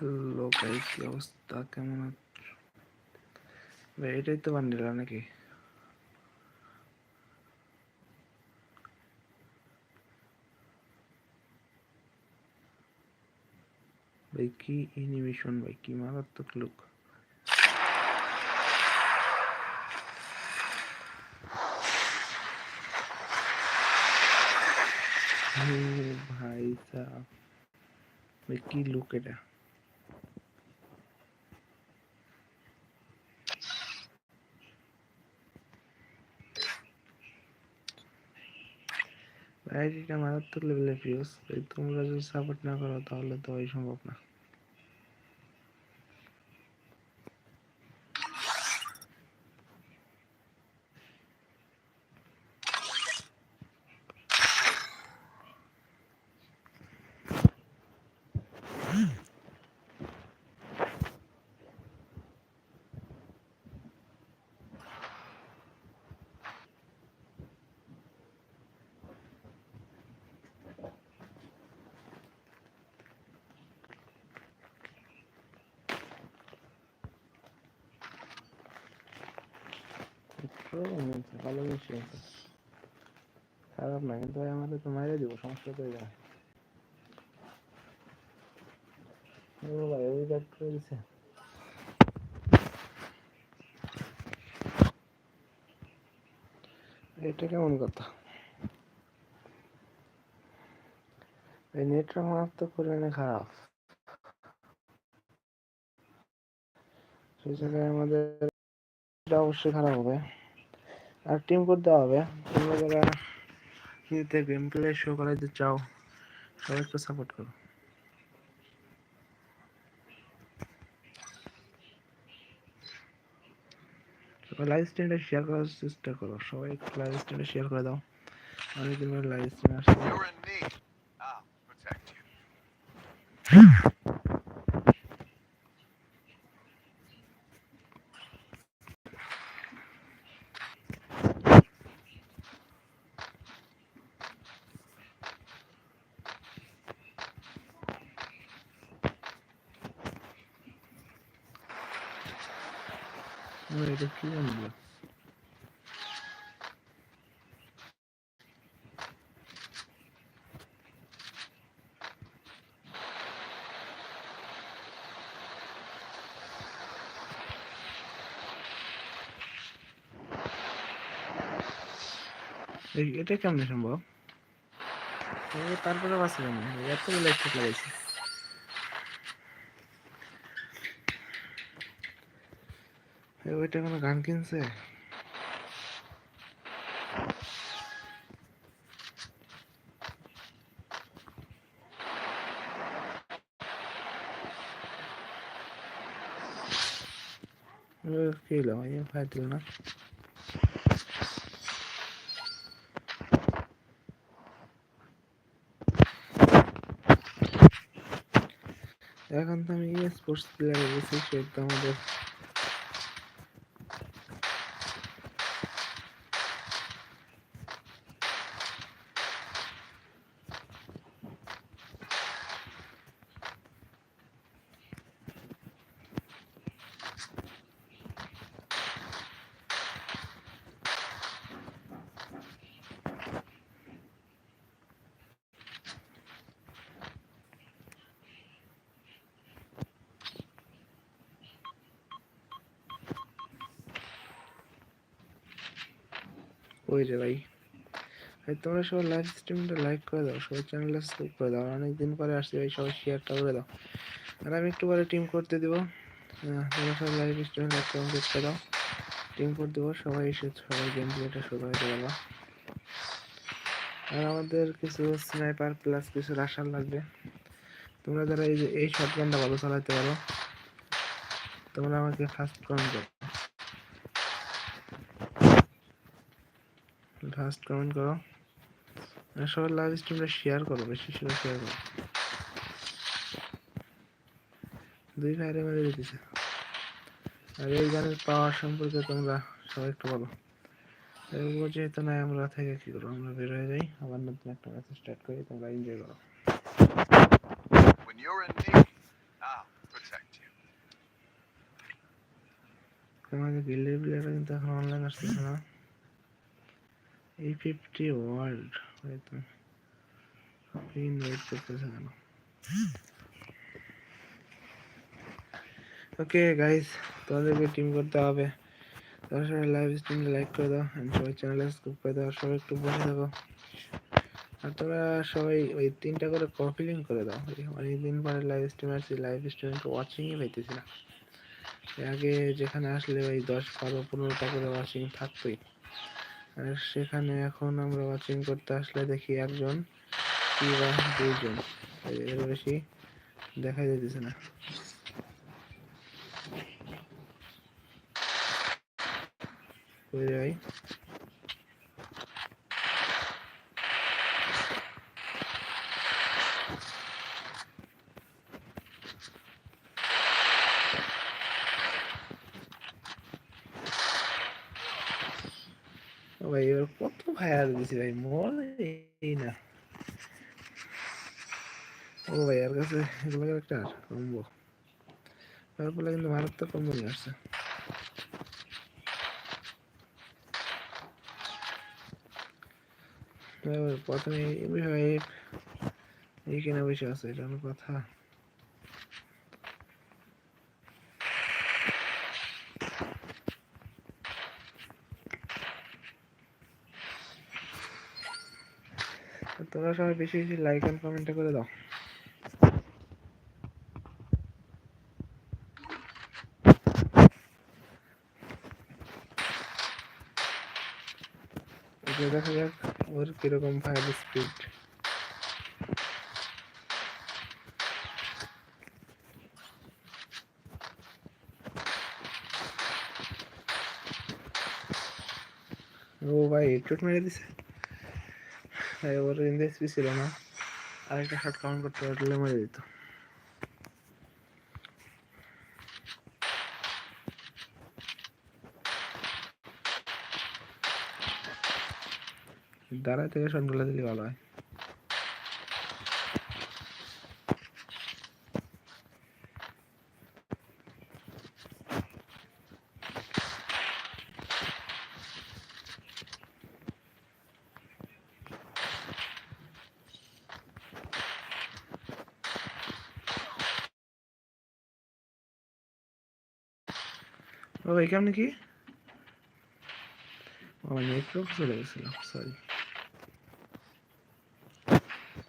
Hello guys কি অবস্থা? কেমন আছো? ভাই এটাই তো বান্ডিলা নাকি? ভাই কি এনিমেশন ভাই কি মারাত্মক লুক ভাই সাহ। ভাই কি লুক এটা? এটা মারাত্মক লেভেলের ভাই তোমরা যদি সাপোর্ট না করো তাহলে তো ওই সম্ভব না। খারাপ না, কিন্তু আমাদের তো মাইরে দিব ভাই এটা কেমন কথা? এই নেটওয়ার্ক মারাত্মক পরিমাণে খারাপ। সেই জায়গায় আমাদের অবশ্যই খারাপ হবে। আর টিম করতে হবে। তোমরা যারা ফ্রিতে গেম প্লে শো করাইতে চাও সবাই একটু সাপোর্ট করো লাইভ স্ট্রিমটা শেয়ার করার চেষ্টা করো। সবাই একটু লাইভ স্ট্রিমটা শেয়ার করে দাও। অনেকদিন পরে লাইভ স্ট্রিম আসছে। এটা কি জানব এই- এটা কেমন সম্ভব তারপরে বাঁচে কেমন এতগুলো একসাথে লাগাইছি ওইটা কোনো গান কিনছে? এখন তো আমি স্পোর্টস প্লেয়ারে গেছি সে তো আমাদের ওই রে ভাই। ভাই তোমরা সবাই লাইভ স্ট্রিমটা লাইক করে দাও সবাই চ্যানেলটা সাবস্ক্রাইব করে দাও। অনেক দিন পরে আসছি ভাই সবাই শেয়ারটা করে দাও। আর আমি একটু পরে টিম করতে দিব। আহ, তোমরা সবাই লাইভ স্ট্রিমে লাইক কমেন্ট করে দাও। টিম করে দেবো সবাই এসে সবাই গেম প্লেটা শুরু হয়ে পারবা আর আমাদের কিছু স্নাইপার প্লাস কিছু রাশার লাগবে। তোমরা যারা এই যে এই শটগানটা ভালো চালাতে পারো তোমরা আমাকে ফার্স্ট কমেন্ট করো। ফার্স্ট কমেন্ট করো। মানে সবার লাইভ স্ট্রিমটা শেয়ার করো বেশি শেয়ার শেয়ার করো। দুই ভাইরে মেরে দিতেছে। আর এই গানের পাওয়ার সম্পর্কে তোমরা সবাই একটু বলো। এগুলো যেহেতু নাই আমরা থেকে কী করব? আমরা বের হয়ে যাই আবার নতুন একটা মেসেজ স্টার্ট করি তোমরা এনজয় করো। তোমাকে গিল্ডের প্লেয়াররা কিন্তু এখন অনলাইন আসতেছে না। এই ফিফটি ওয়ার্ল্ড, হয়তো। করতেছে কেন? ওকে গাইস তোমাদেরকে টিম করতে হবে। তোমরা সবাই লাইভ স্ট্রিমে লাইক করে দাও সবাই চ্যানেলে সাবস্ক্রাইব করে দাও সবাই একটু বসে থাকো। আর তোমরা সবাই ওই তিনটা করে কপি করে দাও। অনেকদিন পরে লাইভ স্ট্রিম আসছি লাইভ স্ট্রিমে তো ওয়াচিংই পাইতেছি না। আগে যেখানে আসলে ওই দশ বারো পনেরোটা করে ওয়াচিং থাকতোই। আর সেখানে এখন আমরা ওয়াচিং করতে আসলে দেখি একজন কি বা দুইজন। এর- বেশি দেখা যাইতেছে না। কই রে ভাই ও ভাই এবার কত ফায়ার দিছি ভাই মরেই না ও ভাই আর কাছে এগুলো একটা কম্বো তারপরে কিন্তু মারাত্মক কম্বো নিয়ে আসছে প্রথমে এমনি ভাই এইখানে বসে আছে এটা কোনো কথা তোমরা সবাই বেশি বেশি লাইক এন্ড কমেন্ট করে দাও। দেখা যাক ওর কীরকম ফায়ার স্পিড ও ভাই চোট মেরে দিছে। ওর কিন্তু এসপি ছিল না। আরেকটা শট কাউন্ট করতে পারলে মরে যেত। দাঁড়ায় থেকে শটগুলো দিলে ভালো হয়। কেমন কি? আমার নেটওয়ার্ক চলে গেছিল সরি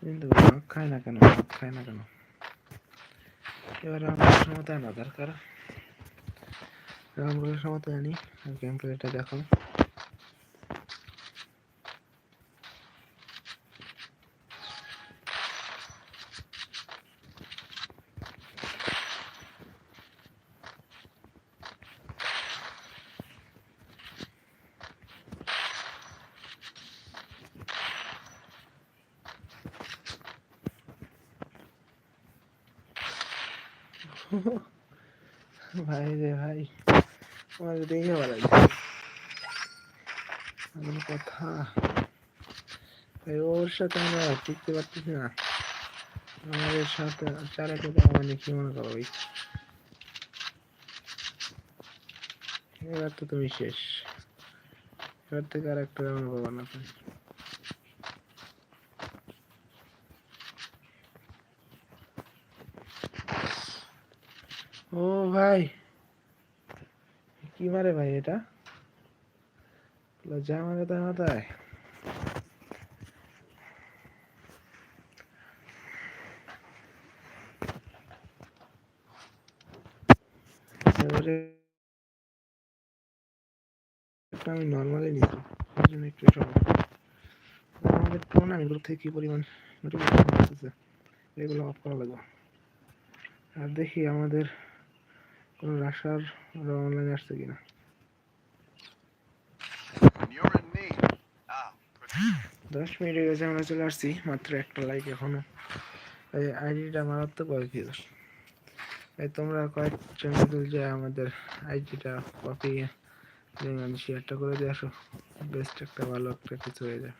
কিন্তু খায় না কেন, খায় না কেন? এবার আমার সময় আনা দরকার। রামগুলোর সময় আনি গেম প্লেটা দেখো। ভাই রে ভাই আমার দেখে ভালো লাগছে এমন কথা। ভাই, ওর সাথে আমরা টিকতে পারতেছি না। আমাদের সাথে চারাটা মানে কি মনে করো ভাই? এবার তো তুমি শেষ। এবার থেকে আর একটা রাউন্ড পাবো না তুমি ও ভাই? কি মারে ভাই এটা? লজ্জা মারে তার মাথায় আমি নর্মালি জন্য একটু আমাদের টুর্নামেন্টগুলো থেকে কি পরিমাণ এগুলো অফ করা লাগবে। আর দেখি আমাদের রাশার অনলাইনে আসছে কিনা? Protect দশ মিনিট হয়ে গেছে আমরা চলে আসছি। মাত্র একটা লাইক এখনও। এই আইডিটা মারাত্মক করে কি এই তোমরা কয়েক চ্যানেল যে আমাদের আইডিটা কপি শেয়ারটা করে দিয়ে আসো বেস্ট একটা ভালো একটা কিছু হয়ে যায়।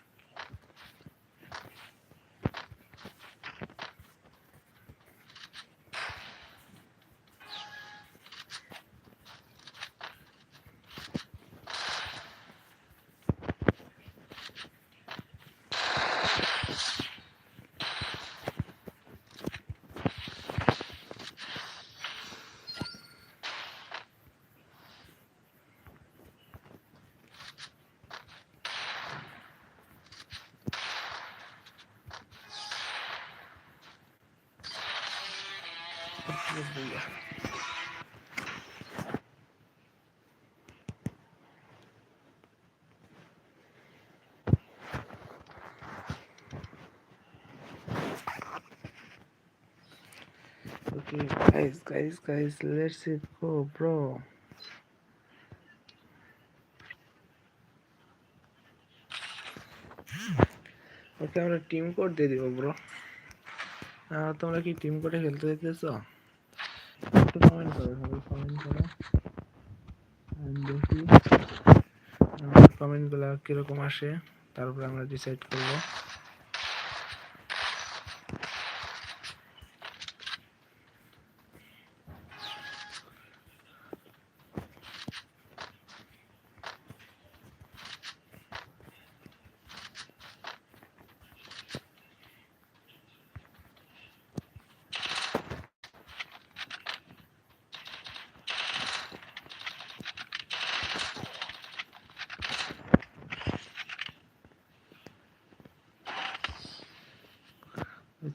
Okay, guys, guys, guys, let's it go, bro. ওকে আমরা টিম কোড দিয়ে দিব ব্রো তোমরা কি টিম কোডে খেলতে দিতেছো একটু কমেন্ট করো সবাই কমেন্ট করো। দেখি। কমেন্টগুলো কীরকম আসে তারপর আমরা ডিসাইড করব।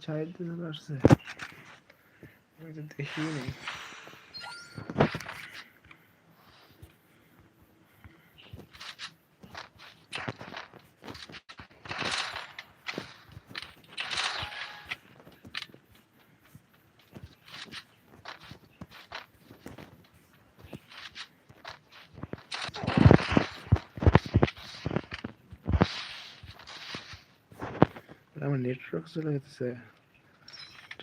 ছায়ের দিতে পারছে আমি তো দেখিই নেই আমার নেটওয়ার্ক চলে যেতেছে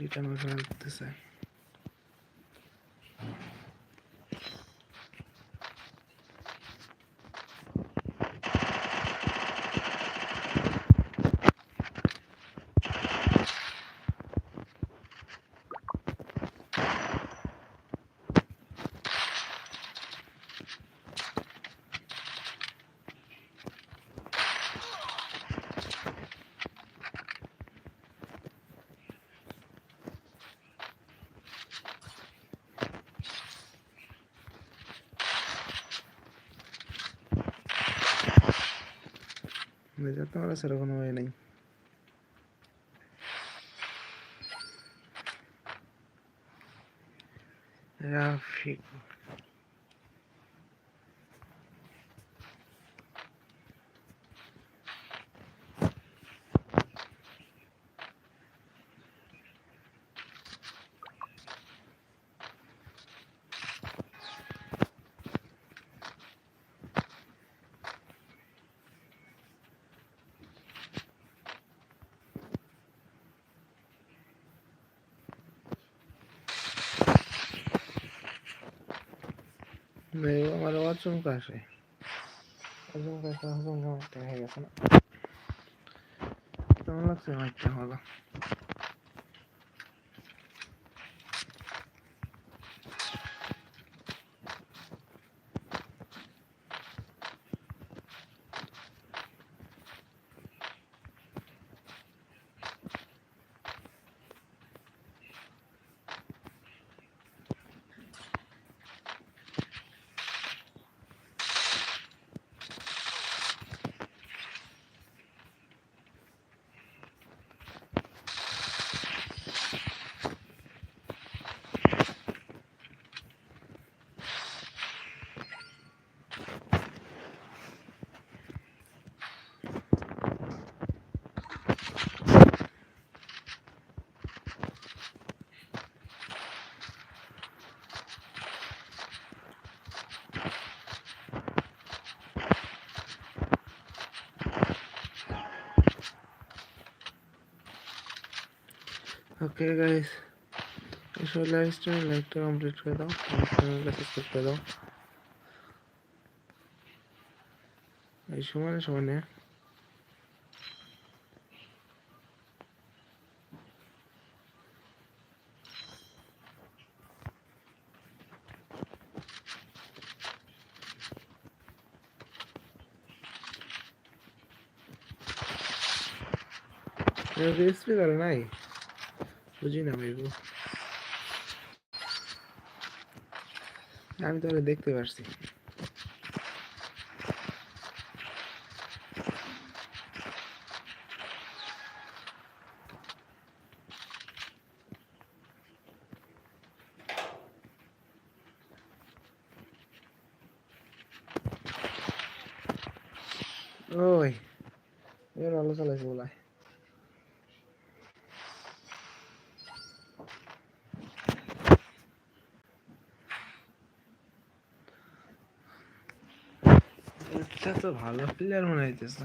রিটার্ন ওখানে দিতেছে যেতে পারে সেরকম হয় নাই রাফিক নেই আমার অচমকা আসে অচমকা আসে অচমকা একটা হয়ে গেছে না কেমন লাগছে মাইকটা ভালো ওকে গাইস এসব লাইভ স্ট্রিম লাইকটা কমপ্লিট করে দাও চ্যানেলটা সাবস্ক্রাইব করে দাও এই সমানে সমানে রেসপি করে নাই বুঝি না মেগু আমি তাহলে দেখতে পারছি ওই এর ভালো চালাইছে বলা এটা তো ভালো প্লেয়ার মনে হইতেছে।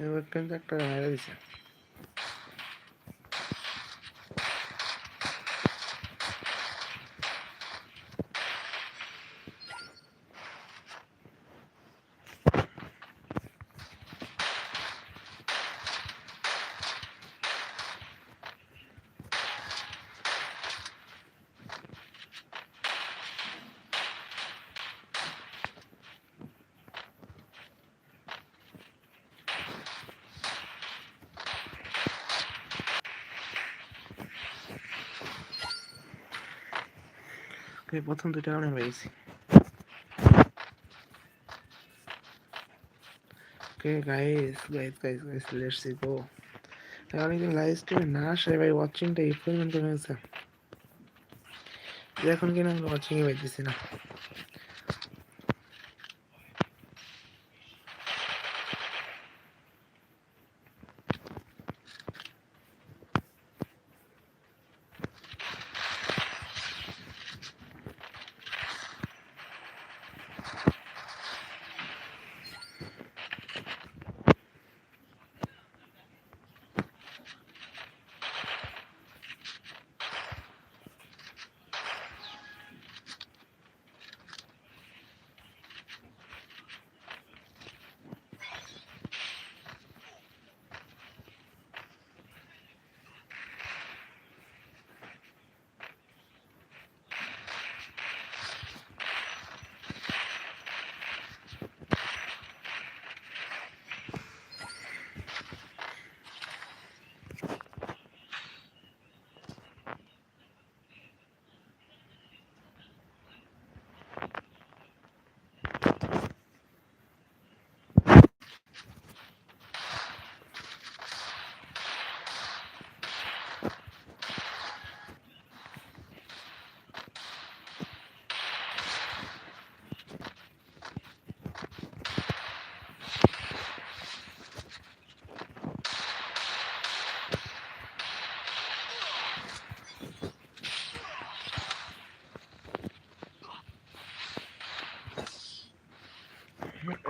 এবার কিন্তু একটা মেরে দিছে প্রথম দুটো রাউন্ডে পেয়েছি okay guys guys guys guys let's see go অনেকদিন লাইভ স্ট্রিমে না আসে ভাই ওয়াচিংটা এই পরিমাণ কমে গেছে এখন কিনা আমি ওয়াচিংয়ে পাইতেছি না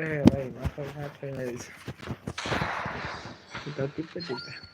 Eh, güey, no fue nada, fue nada. Quita, quita, quita.